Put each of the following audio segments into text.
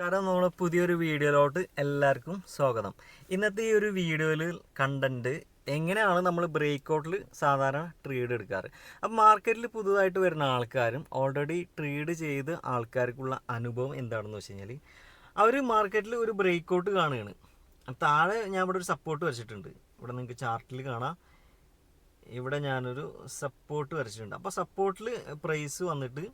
നമസ്കാരം. നമ്മളെ പുതിയൊരു വീഡിയോയിലോട്ട് എല്ലാവർക്കും സ്വാഗതം. ഇന്നത്തെ ഈ ഒരു വീഡിയോയിൽ കണ്ടന്റ് എങ്ങനെയാണ് നമ്മൾ ബ്രേക്ക് ഔട്ടിൽ സാധാരണ ട്രേഡ് എടുക്കാറ്? അപ്പം മാർക്കറ്റിൽ പുതുതായിട്ട് വരുന്ന ആൾക്കാരും ഓൾറെഡി ട്രേഡ് ചെയ്ത് ആൾക്കാർക്കുള്ള അനുഭവം എന്താണെന്ന് വെച്ച് കഴിഞ്ഞാൽ അവർ മാർക്കറ്റിൽ ഒരു ബ്രേക്ക് ഔട്ട് കാണുകയാണ്. താഴെ ഞാൻ ഇവിടെ ഒരു സപ്പോർട്ട് വരച്ചിട്ടുണ്ട്. ഇവിടെ നിങ്ങൾക്ക് ചാർട്ടിൽ കാണാം. ഇവിടെ ഞാനൊരു സപ്പോർട്ട് വരച്ചിട്ടുണ്ട്. അപ്പോൾ സപ്പോർട്ടിൽ പ്രൈസ് വന്നിട്ട്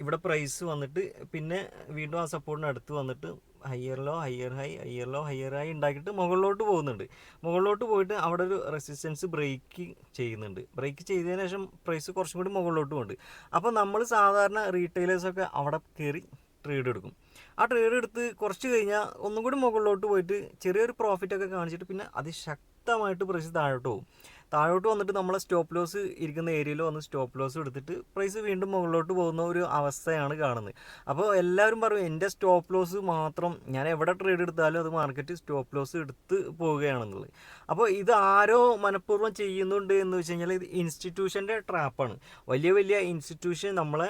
ഇവിടെ പ്രൈസ് വന്നിട്ട് പിന്നെ വീണ്ടും ആ സപ്പോർട്ടിന് അടുത്ത് വന്നിട്ട് higher low higher high higher low higher high ഉണ്ടാക്കിയിട്ട് മുകളിലോട്ട് പോകുന്നുണ്ട്. മുകളിലോട്ട് പോയിട്ട് അവിടെ ഒരു റെസിസ്റ്റൻസ് ബ്രേക്ക് ചെയ്യുന്നുണ്ട്. ബ്രേക്ക് ചെയ്തതിന് ശേഷം പ്രൈസ് കുറച്ചും കൂടി മുകളിലോട്ട് പോകുന്നുണ്ട്. അപ്പോൾ നമ്മൾ സാധാരണ റീറ്റെയിലേഴ്സൊക്കെ അവിടെ കയറി ട്രേഡ് എടുക്കും. ആ ട്രേഡ് എടുത്ത് കുറച്ച് കഴിഞ്ഞാൽ ഒന്നും കൂടി മുകളിലോട്ട് പോയിട്ട് ചെറിയൊരു പ്രോഫിറ്റൊക്കെ കാണിച്ചിട്ട് പിന്നെ അതിശക്തമായിട്ട് പ്രൈസ് താഴോട്ട് പോകും. താഴോട്ട് വന്നിട്ട് നമ്മളെ സ്റ്റോപ്പ് ലോസ് ഇരിക്കുന്ന ഏരിയയിൽ വന്ന് സ്റ്റോപ്പ് ലോസ് എടുത്തിട്ട് പ്രൈസ് വീണ്ടും മുകളിലോട്ട് പോകുന്ന ഒരു അവസ്ഥയാണ് കാണുന്നത്. അപ്പോൾ എല്ലാവരും പറയും എന്റെ സ്റ്റോപ്പ് ലോസ് മാത്രം ഞാൻ എവിടെ ട്രേഡ് എടുത്താലും അത് മാർക്കറ്റ് സ്റ്റോപ്പ് ലോസ് എടുത്ത് പോവുകയാണെന്നുള്ളത്. അപ്പോൾ ഇത് ആരോ മനഃപൂർവം ചെയ്യുന്നുണ്ട് എന്ന് വെച്ച് കഴിഞ്ഞാൽ ഇത് ഇൻസ്റ്റിറ്റ്യൂഷന്റെ ട്രാപ്പാണ് വലിയ വലിയ ഇൻസ്റ്റിറ്റ്യൂഷൻ നമ്മളെ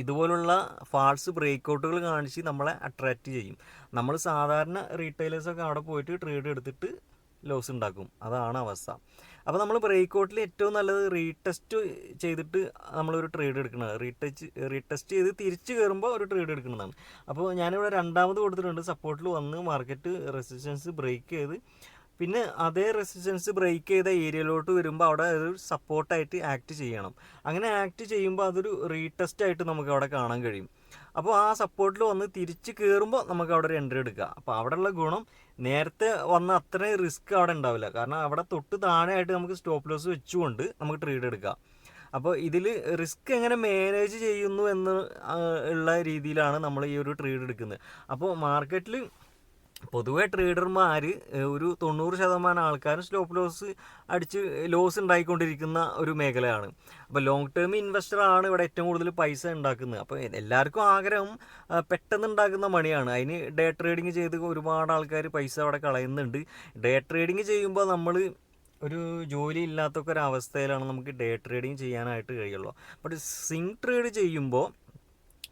ഇതുപോലുള്ള ഫാൾസ് ബ്രേക്കൗട്ടുകൾ കാണിച്ച് നമ്മളെ അട്രാക്റ്റ് ചെയ്യും. നമ്മൾ സാധാരണ റീറ്റെയിലേഴ്സൊക്കെ അവിടെ പോയിട്ട് ട്രേഡ് എടുത്തിട്ട് ലോസ് ഉണ്ടാക്കും. അതാണ് അവസ്ഥ. അപ്പോൾ നമ്മൾ ബ്രേക്ക് ഔട്ടിൽ ഏറ്റവും നല്ലത് റീടെസ്റ്റ് ചെയ്തിട്ട് നമ്മളൊരു ട്രേഡ് എടുക്കുന്നത് റീടച്ച് റീടെസ്റ്റ് ചെയ്ത് തിരിച്ച് കയറുമ്പോൾ ഒരു ട്രേഡ് എടുക്കുന്നതാണ് അപ്പോൾ ഞാനിവിടെ രണ്ടാമത് കൊടുത്തിട്ടുണ്ട്. സപ്പോർട്ടിൽ വന്ന് മാർക്കറ്റ് റെസിസ്റ്റൻസ് ബ്രേക്ക് ചെയ്ത്. പിന്നെ അതേ റെസിസ്റ്റൻസ് ബ്രേക്ക് ചെയ്ത ഏരിയയിലോട്ട് വരുമ്പോൾ അവിടെ ഒരു സപ്പോർട്ടായിട്ട് ആക്ട് ചെയ്യണം. അങ്ങനെ ആക്ട് ചെയ്യുമ്പോൾ അതൊരു റീടെസ്റ്റ് ആയിട്ട് നമുക്ക് അവിടെ കാണാൻ കഴിയും. അപ്പോൾ ആ സപ്പോർട്ടിൽ വന്ന് തിരിച്ച് കയറുമ്പോൾ നമുക്ക് അവിടെ ഒരു എൻട്രി എടുക്കാം അപ്പോൾ അവിടെയുള്ള ഗുണം നേരത്തെ വന്ന അത്രയും റിസ്ക് അവിടെ ഉണ്ടാവില്ല. കാരണം അവിടെ തൊട്ട് താഴെയായിട്ട് നമുക്ക് സ്റ്റോപ്പ് ലോസ് വെച്ചുകൊണ്ട് നമുക്ക് ട്രേഡ് എടുക്കാം. അപ്പോൾ ഇതിൽ റിസ്ക് എങ്ങനെ മാനേജ് ചെയ്യുന്നു എന്ന് ഉള്ള രീതിയിലാണ് നമ്മൾ ഈ ഒരു ട്രേഡ് എടുക്കുന്നത്. അപ്പോൾ മാർക്കറ്റിൽ പൊതുവെ ട്രേഡർമാർ ഒരു തൊണ്ണൂറ് ശതമാനം ആൾക്കാരും സ്റ്റോപ്പ് ലോസ് അടിച്ച് ലോസ് ഉണ്ടായിക്കൊണ്ടിരിക്കുന്ന ഒരു മേഖലയാണ്. അപ്പോൾ ലോങ് ടേം ഇൻവെസ്റ്റർ ആണ് ഇവിടെ ഏറ്റവും കൂടുതൽ പൈസ ഉണ്ടാക്കുന്നത്. അപ്പോൾ എല്ലാവർക്കും ആഗ്രഹം പെട്ടെന്ന് ഉണ്ടാക്കുന്ന മണിയാണ്. അതിന് ഡേ ട്രേഡിങ് ചെയ്ത് ഒരുപാട് ആൾക്കാർ പൈസ അവിടെ കളയുന്നുണ്ട്. ഡേ ട്രേഡിങ് ചെയ്യുമ്പോൾ നമ്മൾ ഒരു ജോലി ഇല്ലാത്തൊക്കെ ഒരു അവസ്ഥയിലാണ് നമുക്ക് ഡേ ട്രേഡിങ് ചെയ്യാനായിട്ട് കഴിയുള്ളൂ. ബട്ട് സിങ് ട്രേഡ് ചെയ്യുമ്പോൾ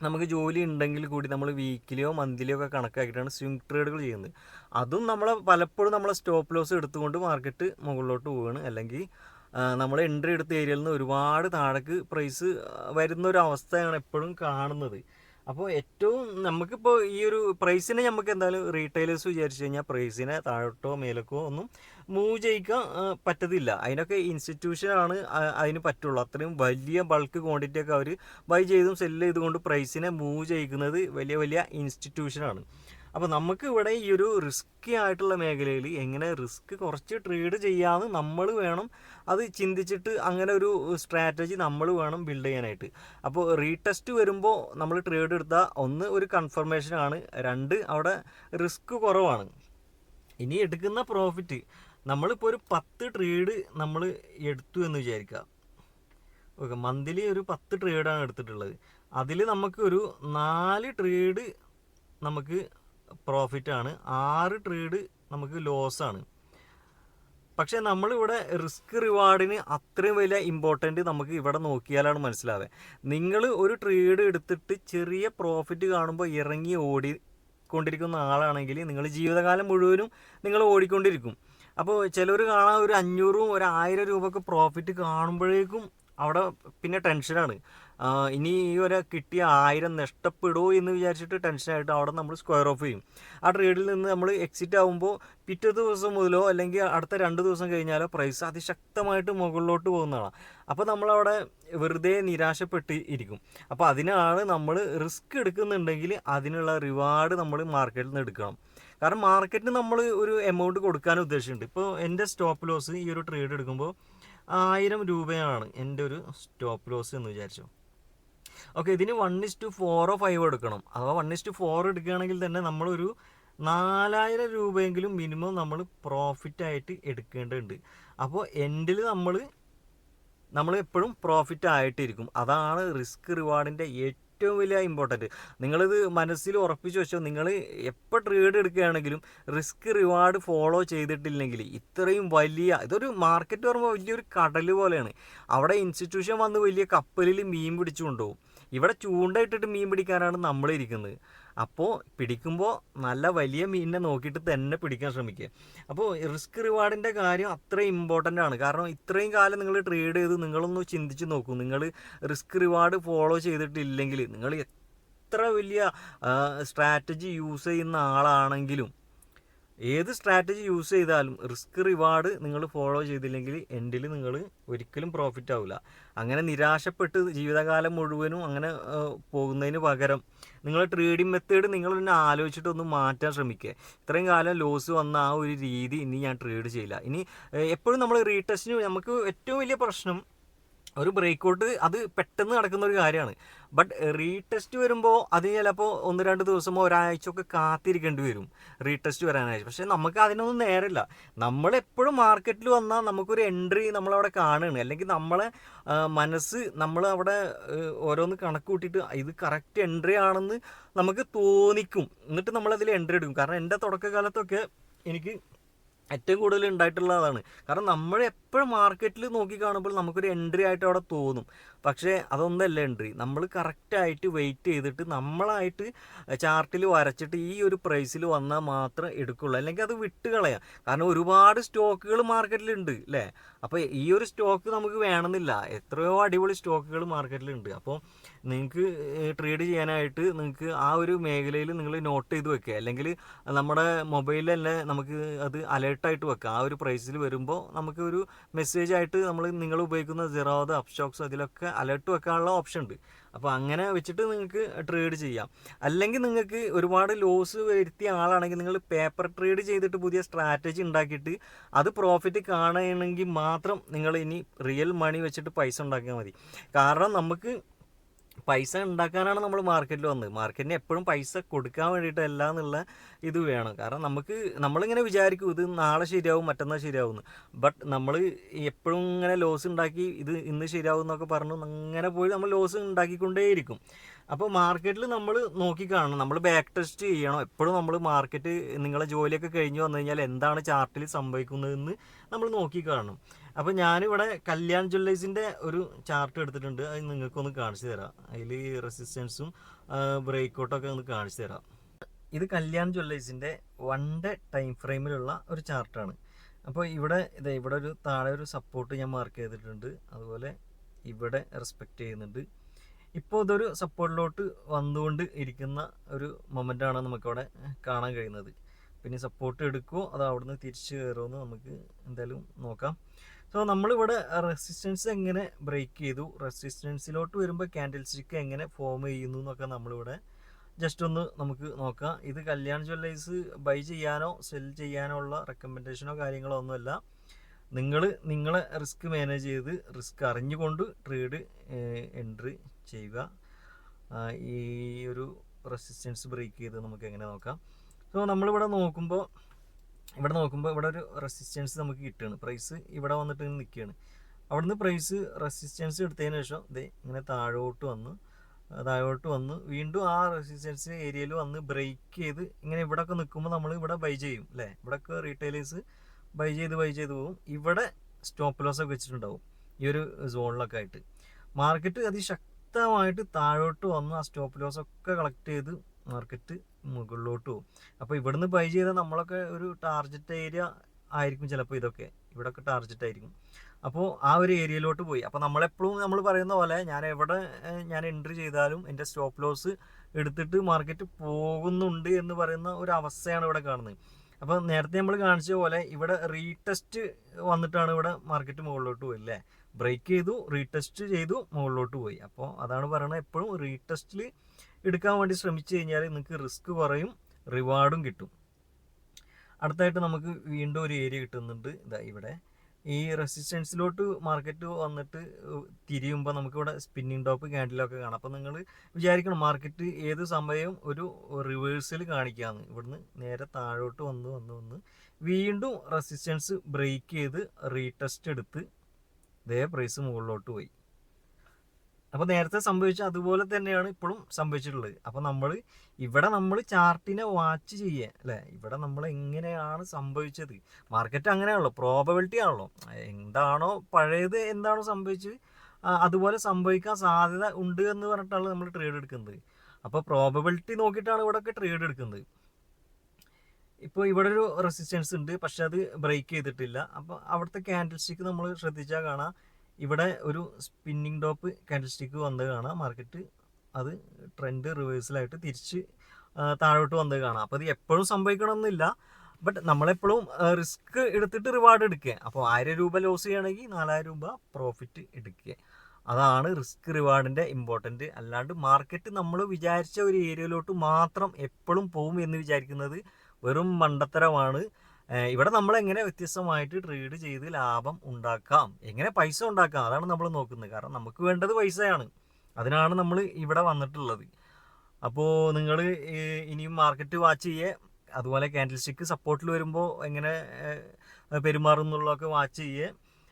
നമുക്ക് ജോലി ഉണ്ടെങ്കിൽ കൂടി നമ്മൾ വീക്കിലിയോ മന്ത്ലിയോ ഒക്കെ കണക്കാക്കിയിട്ടാണ് സ്വിംഗ് ട്രേഡുകൾ ചെയ്യുന്നത്. അതും നമ്മളെ പലപ്പോഴും നമ്മളെ സ്റ്റോപ്പ് ലോസ് എടുത്തുകൊണ്ട് മാർക്കറ്റ് മുകളിലോട്ട് പോവുകയാണ്. അല്ലെങ്കിൽ നമ്മൾ എൻട്രി എടുത്ത ഏരിയയിൽ നിന്ന് ഒരുപാട് താഴേക്ക് പ്രൈസ് വരുന്ന ഒരു അവസ്ഥയാണ് എപ്പോഴും കാണുന്നത്. അപ്പോൾ ഏറ്റവും നമുക്കിപ്പോൾ ഈ ഒരു പ്രൈസിനെ നമുക്ക് എന്തായാലും റീറ്റെയിലേഴ്സ് വിചാരിച്ചു കഴിഞ്ഞാൽ പ്രൈസിനെ താഴോട്ടോ മേലക്കോ ഒന്നും മൂവ് ചെയ്യിക്കാൻ പറ്റത്തില്ല. അതിനൊക്കെ ഇൻസ്റ്റിറ്റ്യൂഷനാണ് അതിന് പറ്റുള്ളൂ. അത്രയും വലിയ ബൾക്ക് ക്വാണ്ടിറ്റി ഒക്കെ അവർ ബൈ ചെയ്തും സെല്ല് ചെയ്തുകൊണ്ട് പ്രൈസിനെ മൂവ് ചെയ്യിക്കുന്നത് വലിയ വലിയ ഇൻസ്റ്റിറ്റ്യൂഷനാണ് അപ്പോൾ നമുക്ക് ഇവിടെ ഈ ഒരു റിസ്കി ആയിട്ടുള്ള മേഖലയിൽ എങ്ങനെ റിസ്ക് കുറച്ച് ട്രേഡ് ചെയ്യാമെന്ന് നമ്മൾ വേണം അത് ചിന്തിച്ചിട്ട് അങ്ങനെ ഒരു സ്ട്രാറ്റജി നമ്മൾ വേണം ബിൽഡ് ചെയ്യാനായിട്ട്. അപ്പോൾ റീടെസ്റ്റ് വരുമ്പോൾ നമ്മൾ ട്രേഡ് എടുത്താൽ ഒന്ന് ഒരു കൺഫർമേഷനാണ് രണ്ട് അവിടെ റിസ്ക് കുറവാണ്. ഇനി എടുക്കുന്ന പ്രോഫിറ്റ് നമ്മളിപ്പോൾ ഒരു പത്ത് ട്രേഡ് നമ്മൾ എടുത്തു എന്ന് വിചാരിക്കുക. ഓക്കെ മന്ത്ലി ഒരു പത്ത് ട്രേഡാണ് എടുത്തിട്ടുള്ളത്. അതിൽ നമുക്ക് ഒരു നാല് ട്രേഡ് നമുക്ക് പ്രോഫിറ്റാണ് ആറ് ട്രേഡ് നമുക്ക് ലോസാണ് പക്ഷേ നമ്മളിവിടെ റിസ്ക് റിവാർഡിന് അത്രയും വലിയ ഇമ്പോർട്ടന്റ് നമുക്ക് ഇവിടെ നോക്കിയാലാണ് മനസ്സിലാവുക. നിങ്ങൾ ഒരു ട്രേഡ് എടുത്തിട്ട് ചെറിയ പ്രോഫിറ്റ് കാണുമ്പോൾ ഇറങ്ങി ഓടി കൊണ്ടിരിക്കുന്ന ആളാണെങ്കിൽ നിങ്ങൾ ജീവിതകാലം മുഴുവനും നിങ്ങൾ ഓടിക്കൊണ്ടിരിക്കും. അപ്പോൾ ചിലർ കാണാൻ ഒരു അഞ്ഞൂറും ഒരു ആയിരം രൂപക്ക് പ്രോഫിറ്റ് കാണുമ്പോഴേക്കും അവിടെ പിന്നെ ടെൻഷനാണ് ഇനി ഈ ഒരു കിട്ടിയ ആയിരം നഷ്ടപ്പെടുമോ എന്ന് വിചാരിച്ചിട്ട് ടെൻഷനായിട്ട് അവിടെ നമ്മൾ സ്ക്വയർ ഓഫ് ചെയ്യും. ആ ട്രേഡിൽ നിന്ന് നമ്മൾ എക്സിറ്റ് ആകുമ്പോൾ പിറ്റേ ദിവസം മുതലോ അല്ലെങ്കിൽ അടുത്ത രണ്ട് ദിവസം കഴിഞ്ഞാലോ പ്രൈസ് അതിശക്തമായിട്ട് മുകളിലോട്ട് പോകുന്നതാണ്. അപ്പോൾ നമ്മളവിടെ വെറുതെ നിരാശപ്പെട്ട് ഇരിക്കും. അപ്പോൾ അതിനാണ് നമ്മൾ റിസ്ക് എടുക്കുന്നുണ്ടെങ്കിൽ അതിനുള്ള റിവാർഡ് നമ്മൾ മാർക്കറ്റിൽ നിന്ന് എടുക്കണം. കാരണം മാർക്കറ്റിന് നമ്മൾ ഒരു എമൗണ്ട് കൊടുക്കാൻ ഉദ്ദേശിച്ചിട്ടുണ്ട്. ഇപ്പോൾ എന്റെ സ്റ്റോപ്പ് ലോസ് ഈ ഒരു ട്രേഡ് എടുക്കുമ്പോൾ ആയിരം രൂപയാണ് എന്റെ ഒരു സ്റ്റോപ്പ് ലോസ് എന്ന് വിചാരിച്ചു. ഓക്കെ ഇതിന് വൺ ഇസ് ടു ഫോറോ ഫൈവോ എടുക്കണം. അഥവാ വൺ ഇസ് ടു ഫോർ എടുക്കുകയാണെങ്കിൽ തന്നെ നമ്മളൊരു നാലായിരം രൂപയെങ്കിലും മിനിമം നമ്മൾ പ്രോഫിറ്റായിട്ട് എടുക്കേണ്ടതുണ്ട്. അപ്പോൾ എൻഡിൽ നമ്മൾ നമ്മൾ എപ്പോഴും പ്രോഫിറ്റ് ആയിട്ടിരിക്കും. അതാണ് റിസ്ക് റിവാർഡിന്റെ ഏറ്റവും വലിയ ഇമ്പോർട്ടന്റ് നിങ്ങളിത് മനസ്സിൽ ഉറപ്പിച്ച് വെച്ചോ നിങ്ങൾ എപ്പോൾ ട്രേഡ് എടുക്കുകയാണെങ്കിലും റിസ്ക് റിവാർഡ് ഫോളോ ചെയ്തിട്ടില്ലെങ്കിൽ ഇത്രയും വലിയ ഇതൊരു മാർക്കറ്റ് പറയുമ്പോൾ വലിയൊരു കടൽ പോലെയാണ്. അവിടെ ഇൻസ്റ്റിറ്റ്യൂഷൻ വന്ന് വലിയ കപ്പലിൽ മീൻ പിടിച്ചു കൊണ്ടുപോകും ഇവിടെ ചൂണ്ടയിട്ടിട്ട് മീൻ പിടിക്കാനാണ് നമ്മൾ ഇരിക്കുന്നത് അപ്പോൾ പിടിക്കുമ്പോൾ നല്ല വലിയ മീനിനെ നോക്കിയിട്ട് തന്നെ പിടിക്കാൻ ശ്രമിക്കുക. അപ്പോൾ റിസ്ക് റിവാർഡിന്റെ കാര്യം അത്ര ഇമ്പോർട്ടന്റ് ആണ്. കാരണം ഇത്രയും കാലം നിങ്ങൾ ട്രേഡ് ചെയ്ത് നിങ്ങളൊന്ന് ചിന്തിച്ച് നോക്കൂ. നിങ്ങൾ റിസ്ക് റിവാർഡ് ഫോളോ ചെയ്തിട്ടില്ലെങ്കിൽ നിങ്ങൾ എത്ര വലിയ സ്ട്രാറ്റജി യൂസ് ചെയ്യുന്ന ആളാണെങ്കിലും ഏത് സ്ട്രാറ്റജി യൂസ് ചെയ്താലും റിസ്ക് റിവാർഡ് നിങ്ങൾ ഫോളോ ചെയ്തില്ലെങ്കിൽ എൻഡിൽ നിങ്ങൾ ഒരിക്കലും പ്രോഫിറ്റ് ആവില്ല അങ്ങനെ നിരാശപ്പെട്ട് ജീവിതകാലം മുഴുവനും അങ്ങനെ പോകുന്നതിന് പകരം നിങ്ങൾ ട്രേഡിംഗ് മെത്തേഡ് നിങ്ങൾ തന്നെ ആലോചിച്ചിട്ട് ഒന്ന് മാറ്റാൻ ശ്രമിക്കുക. ഇത്രയും കാലം ലോസ് വന്ന ആ ഒരു രീതി ഇനി ഞാൻ ട്രേഡ് ചെയ്യില്ല. ഇനി എപ്പോഴും നമ്മൾ റീടെസ്റ്റിന് നമുക്ക് ഏറ്റവും വലിയ പ്രശ്നം ഒരു ബ്രേക്ക് ഔട്ട് അത് പെട്ടെന്ന് നടക്കുന്ന ഒരു കാര്യമാണ് ബട്ട് റീടെസ്റ്റ് വരുമ്പോൾ അത് ചിലപ്പോൾ ഒന്ന് രണ്ട് ദിവസമോ ഒരാഴ്ച ഒക്കെ കാത്തിരിക്കേണ്ടി വരും. റീടെസ്റ്റ് വരാനായിട്ട്. പക്ഷേ നമുക്ക് അതിനൊന്നും നേരമില്ല. നമ്മളെപ്പോഴും മാർക്കറ്റിൽ വന്നാൽ നമുക്കൊരു എൻട്രി നമ്മളവിടെ കാണുകയാണ്. അല്ലെങ്കിൽ നമ്മളെ മനസ്സ് നമ്മൾ അവിടെ ഓരോന്ന് കണക്ക് കൂട്ടിയിട്ട് ഇത് കറക്റ്റ് എൻട്രി ആണെന്ന് നമുക്ക് തോന്നിക്കും. എന്നിട്ട് നമ്മളതിൽ എൻട്രി എടുക്കും. കാരണം എന്റെ തുടക്കകാലത്തൊക്കെ എനിക്ക് ഏറ്റവും കൂടുതൽ ഉണ്ടായിട്ടുള്ള അതാണ് കാരണം നമ്മൾ എപ്പോഴും മാർക്കറ്റിൽ നോക്കി കാണുമ്പോൾ നമുക്കൊരു എൻട്രി ആയിട്ട് അവിടെ തോന്നും. പക്ഷേ അതൊന്നല്ല എൻട്രി നമ്മൾ കറക്റ്റായിട്ട് വെയിറ്റ് ചെയ്തിട്ട് നമ്മളായിട്ട് ചാർട്ടിൽ വരച്ചിട്ട് ഈ ഒരു പ്രൈസിൽ വന്നാൽ മാത്രം എടുക്കുള്ളൂ. അല്ലെങ്കിൽ അത് വിട്ട് കളയാം കാരണം ഒരുപാട് സ്റ്റോക്കുകൾ മാർക്കറ്റിലുണ്ട് അല്ലേ അപ്പോൾ ഈ ഒരു സ്റ്റോക്ക് നമുക്ക് വേണമെന്നില്ല. എത്രയോ അടിപൊളി സ്റ്റോക്കുകൾ മാർക്കറ്റിലുണ്ട് അപ്പോൾ നിങ്ങൾക്ക് ട്രേഡ് ചെയ്യാനായിട്ട് നിങ്ങൾക്ക് ആ ഒരു മേഖലയിൽ നിങ്ങൾ നോട്ട് ചെയ്ത് വെക്കുക. അല്ലെങ്കിൽ നമ്മുടെ മൊബൈലിൽ തന്നെ നമുക്ക് അത് അലേർട്ടായിട്ട് വെക്കുക. ആ ഒരു പ്രൈസിൽ വരുമ്പോൾ നമുക്ക് ഒരു മെസ്സേജ് ആയിട്ട് നമ്മൾ നിങ്ങൾ ഉപയോഗിക്കുന്ന സിറാദ് അപ്സ്റ്റോക്സ് അതിലൊക്കെ അലേർട്ട് വെക്കാനുള്ള ഓപ്ഷൻ ഉണ്ട്. അപ്പോൾ അങ്ങനെ വെച്ചിട്ട് നിങ്ങൾക്ക് ട്രേഡ് ചെയ്യാം. അല്ലെങ്കിൽ നിങ്ങൾക്ക് ഒരുപാട് ലോസ് വരുത്തിയ ആളാണെങ്കിൽ നിങ്ങൾ പേപ്പർ ട്രേഡ് ചെയ്തിട്ട് പുതിയ സ്ട്രാറ്റജി ഉണ്ടാക്കിയിട്ട് അത് പ്രോഫിറ്റ് കാണണമെങ്കിൽ മാത്രം നിങ്ങൾ ഇനി റിയൽ മണി വെച്ചിട്ട് പൈസ ഉണ്ടാക്കിയാൽ മതി. കാരണം നമുക്ക് പൈസ ഉണ്ടാക്കാനാണ് നമ്മൾ മാർക്കറ്റിൽ വന്നത്. മാർക്കറ്റിന് എപ്പോഴും പൈസ കൊടുക്കാൻ വേണ്ടിയിട്ടല്ല എന്നുള്ള ഇത് വേണം. കാരണം നമുക്ക് നമ്മളിങ്ങനെ വിചാരിക്കും ഇത് നാളെ ശരിയാവും മറ്റന്നാൾ ശരിയാവും ബട്ട് നമ്മൾ എപ്പോഴും ഇങ്ങനെ ലോസ് ഉണ്ടാക്കി ഇത് ഇന്ന് ശരിയാവും എന്നൊക്കെ പറഞ്ഞു അങ്ങനെ പോയി നമ്മൾ ലോസ് ഉണ്ടാക്കിക്കൊണ്ടേയിരിക്കും. അപ്പോൾ മാർക്കറ്റിൽ നമ്മൾ നോക്കിക്കാണണം. നമ്മൾ ബാക്ക് ടെസ്റ്റ് ചെയ്യണം. എപ്പോഴും നമ്മൾ മാർക്കറ്റ് നിങ്ങളെ ജോലിയൊക്കെ കഴിഞ്ഞ് വന്നു കഴിഞ്ഞാൽ എന്താണ് ചാർട്ടിൽ സംഭവിക്കുന്നതെന്ന് നമ്മൾ നോക്കി കാണണം അപ്പോൾ ഞാനിവിടെ കല്യാൺ ജ്വല്ലേഴ്സിന്റെ ഒരു ചാർട്ട് എടുത്തിട്ടുണ്ട്. അത് നിങ്ങൾക്കൊന്ന് കാണിച്ചു തരാം. അതിൽ റെസിസ്റ്റൻസും ബ്രേക്ക് ഔട്ടൊക്കെ ഒന്ന് കാണിച്ചു തരാം. ഇത് കല്യാൺ ജ്വല്ലേഴ്സിന്റെ വൺ ഡേ ടൈം ഫ്രെയിമിലുള്ള ഒരു ചാർട്ടാണ് അപ്പോൾ ഇവിടെ ഇത് ഇവിടെ ഒരു താഴെ ഒരു സപ്പോർട്ട് ഞാൻ മാർക്ക് ചെയ്തിട്ടുണ്ട്. അതുപോലെ ഇവിടെ റെസ്പെക്റ്റ് ചെയ്യുന്നുണ്ട്. ഇപ്പോൾ ഇതൊരു സപ്പോർട്ടിലോട്ട് വന്നുകൊണ്ട് ഇരിക്കുന്ന ഒരു മൊമെന്റാണ് നമുക്കവിടെ കാണാൻ കഴിയുന്നത്. പിന്നെ സപ്പോർട്ട് എടുക്കുമോ അത് അവിടുന്ന് തിരിച്ച് കയറുമോ നമുക്ക് എന്തായാലും നോക്കാം. സോ നമ്മളിവിടെ റെസിസ്റ്റൻസ് എങ്ങനെ ബ്രേക്ക് ചെയ്തു? റെസിസ്റ്റൻസിലോട്ട് വരുമ്പോൾ ക്യാൻഡിൽ സ്റ്റിക്ക് എങ്ങനെ ഫോം ചെയ്യുന്നു എന്നൊക്കെ നമ്മളിവിടെ ജസ്റ്റ് ഒന്ന് നമുക്ക് നോക്കാം. ഇത് കല്യാൺ ജ്വല്ലേഴ്സ് ബൈ ചെയ്യാനോ സെൽ ചെയ്യാനോ ഉള്ള റെക്കമെൻഡേഷനോ കാര്യങ്ങളോ ഒന്നുമല്ല. നിങ്ങൾ നിങ്ങളെ റിസ്ക് മാനേജ് ചെയ്ത് റിസ്ക് അറിഞ്ഞുകൊണ്ട് ട്രേഡ് എൻട്രി ചെയ്യുക. ഈ ഒരു റെസിസ്റ്റൻസ് ബ്രേക്ക് ചെയ്ത് നമുക്ക് എങ്ങനെ നോക്കാം. സോ നമ്മളിവിടെ നോക്കുമ്പോൾ ഇവിടെ നോക്കുമ്പോൾ ഇവിടെ ഒരു റെസിസ്റ്റൻസ് നമുക്ക് കിട്ടുകയാണ്. പ്രൈസ് ഇവിടെ വന്നിട്ട് നിൽക്കുകയാണ്. അവിടുന്ന് പ്രൈസ് റെസിസ്റ്റൻസ് എടുത്തതിന് ശേഷം ദേ ഇങ്ങനെ താഴോട്ട് വന്ന് താഴോട്ട് വന്ന് വീണ്ടും ആ റെസിസ്റ്റൻസ് ഏരിയയിൽ വന്ന് ബ്രേക്ക് ചെയ്ത് ഇങ്ങനെ ഇവിടെയൊക്കെ നിൽക്കുമ്പോൾ നമ്മൾ ഇവിടെ ബൈ ചെയ്യും അല്ലേ? ഇവിടെയൊക്കെ റീറ്റെയിലേഴ്സ് ബൈ ചെയ്ത് ബൈ ചെയ്ത് പോകും ഇവിടെ സ്റ്റോപ്പ് ലോസ് ഒക്കെ വെച്ചിട്ടുണ്ടാവും ഈ ഒരു സോണിലൊക്കെ ആയിട്ട്. മാർക്കറ്റ് അതിശക്തമായിട്ട് താഴോട്ട് വന്ന് ആ സ്റ്റോപ്പ് ലോസ് ഒക്കെ കളക്ട് ചെയ്ത് മാർക്കറ്റ് മുകളിലോട്ട് പോകും. അപ്പോൾ ഇവിടുന്ന് ബൈ ചെയ്താൽ നമ്മളൊക്കെ ഒരു ടാർജറ്റ് ഏരിയ ആയിരിക്കും ചിലപ്പോൾ ഇതൊക്കെ. ഇവിടൊക്കെ ടാർജറ്റ് ആയിരിക്കും. അപ്പോൾ ആ ഒരു ഏരിയയിലോട്ട് പോയി. അപ്പോൾ നമ്മളെപ്പോഴും നമ്മൾ പറയുന്ന പോലെ ഞാൻ എവിടെ ഞാൻ എൻട്രി ചെയ്താലും എന്റെ സ്റ്റോപ്പ് ലോസ് എടുത്തിട്ട് മാർക്കറ്റ് പോകുന്നുണ്ട് എന്ന് പറയുന്ന ഒരു അവസ്ഥയാണ് ഇവിടെ കാണുന്നത്. അപ്പോൾ നേരത്തെ നമ്മൾ കാണിച്ച പോലെ ഇവിടെ റീടെസ്റ്റ് വന്നിട്ടാണ് ഇവിടെ മാർക്കറ്റ് മുകളിലോട്ട് പോയി അല്ലേ ബ്രേക്ക് ചെയ്തു റീടെസ്റ്റ് ചെയ്തു മുകളിലോട്ട് പോയി. അപ്പോൾ അതാണ് പറയുന്നത് എപ്പോഴും റീടെസ്റ്റിൽ എടുക്കാൻ വേണ്ടി ശ്രമിച്ചു കഴിഞ്ഞാൽ നിങ്ങൾക്ക് റിസ്ക് കുറയും റിവാർഡും കിട്ടും. അടുത്തായിട്ട് നമുക്ക് വീണ്ടും ഒരു ഏരിയ കിട്ടുന്നുണ്ട്. ഇതാ ഇവിടെ. ഈ റെസിസ്റ്റൻസിലോട്ട് മാർക്കറ്റ് വന്നിട്ട് തിരിയുമ്പോൾ നമുക്കിവിടെ സ്പിന്നിങ് ടോപ്പ് ക്യാൻഡിലൊക്കെ കാണാം. അപ്പോൾ നിങ്ങൾ വിചാരിക്കണം മാർക്കറ്റ് ഏത് സമയവും ഒരു റിവേഴ്സിൽ കാണിക്കാമെന്ന് ഇവിടുന്ന് നേരെ താഴോട്ട് വന്ന് വന്ന് വന്ന് വീണ്ടും റെസിസ്റ്റൻസ് ബ്രേക്ക് ചെയ്ത് റീടെസ്റ്റ് എടുത്ത് ഇതേ പ്രൈസ് മുകളിലോട്ട് പോയി. അപ്പോൾ നേരത്തെ സംഭവിച്ച അതുപോലെ തന്നെയാണ് ഇപ്പോഴും സംഭവിച്ചിട്ടുള്ളത്. അപ്പോൾ നമ്മൾ ഇവിടെ നമ്മൾ ചാർട്ടിനെ വാച്ച് ചെയ്യുക അല്ലേ? ഇവിടെ നമ്മൾ എങ്ങനെയാണ് സംഭവിച്ചത്? മാർക്കറ്റ് അങ്ങനെയാണല്ലോ പ്രോബബിലിറ്റി ആണല്ലോ. എന്താണോ പഴയത് എന്താണോ സംഭവിച്ചത് അതുപോലെ സംഭവിക്കാൻ സാധ്യത ഉണ്ട് എന്ന് പറഞ്ഞിട്ടാണ് നമ്മൾ ട്രേഡ് എടുക്കുന്നത്. അപ്പോൾ പ്രോബബിലിറ്റി നോക്കിയിട്ടാണ് ഇവിടെയൊക്കെ ട്രേഡ് എടുക്കുന്നത്. ഇപ്പോൾ ഇവിടെ ഒരു റെസിസ്റ്റൻസ് ഉണ്ട് പക്ഷെ അത് ബ്രേക്ക് ചെയ്തിട്ടില്ല. അപ്പോൾ അവിടുത്തെ ക്യാൻഡിൽ സ്റ്റിക്ക് നമ്മൾ ശ്രദ്ധിച്ചാൽ കാണാം. ഇവിടെ ഒരു സ്പിന്നിങ് ടോപ്പ് ക്യാൻഡിൽ സ്റ്റിക്ക് വന്നത് കാണാം. മാർക്കറ്റ് അത് ട്രെൻഡ് റിവേഴ്സലായിട്ട് തിരിച്ച് താഴോട്ട് വന്നത് കാണാം. അപ്പോൾ അത് എപ്പോഴും സംഭവിക്കണമെന്നില്ല ബട്ട് നമ്മളെപ്പോഴും റിസ്ക് എടുത്തിട്ട് റിവാർഡ് എടുക്കുക. അപ്പോൾ ആയിരം രൂപ ലോസ് ചെയ്യുകയാണെങ്കിൽ നാലായിരം രൂപ പ്രോഫിറ്റ് എടുക്കുക. അതാണ് റിസ്ക് റിവാർഡിന്റെ ഇമ്പോർട്ടന്റ് അല്ലാണ്ട് മാർക്കറ്റ് നമ്മൾ വിചാരിച്ച ഒരു ഏരിയയിലോട്ട് മാത്രം എപ്പോഴും പോകും എന്ന് വിചാരിക്കുന്നത് വെറും മണ്ടത്തരമാണ്. ഇവിടെ നമ്മൾ എങ്ങനെ വ്യത്യസ്തമായിട്ട് ട്രേഡ് ചെയ്ത് ലാഭം ഉണ്ടാക്കാം? എങ്ങനെ പൈസ ഉണ്ടാക്കാം? അതാണ് നമ്മൾ നോക്കുന്നത്. കാരണം നമുക്ക് വേണ്ടത് പൈസയാണ്. അതിനാണ് നമ്മൾ ഇവിടെ വന്നിട്ടുള്ളത്. അപ്പോൾ നിങ്ങൾ ഇനിയും മാർക്കറ്റ് വാച്ച് ചെയ്യേ. അതുപോലെ ക്യാൻഡിൽ സ്റ്റിക്ക് സപ്പോർട്ടിൽ വരുമ്പോൾ എങ്ങനെ പെരുമാറുന്നുള്ളതൊക്കെ വാച്ച് ചെയ്യേ.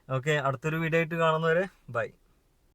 ഓക്കെ അടുത്തൊരു വീഡിയോ ആയിട്ട് കാണുന്നവരെ ബൈ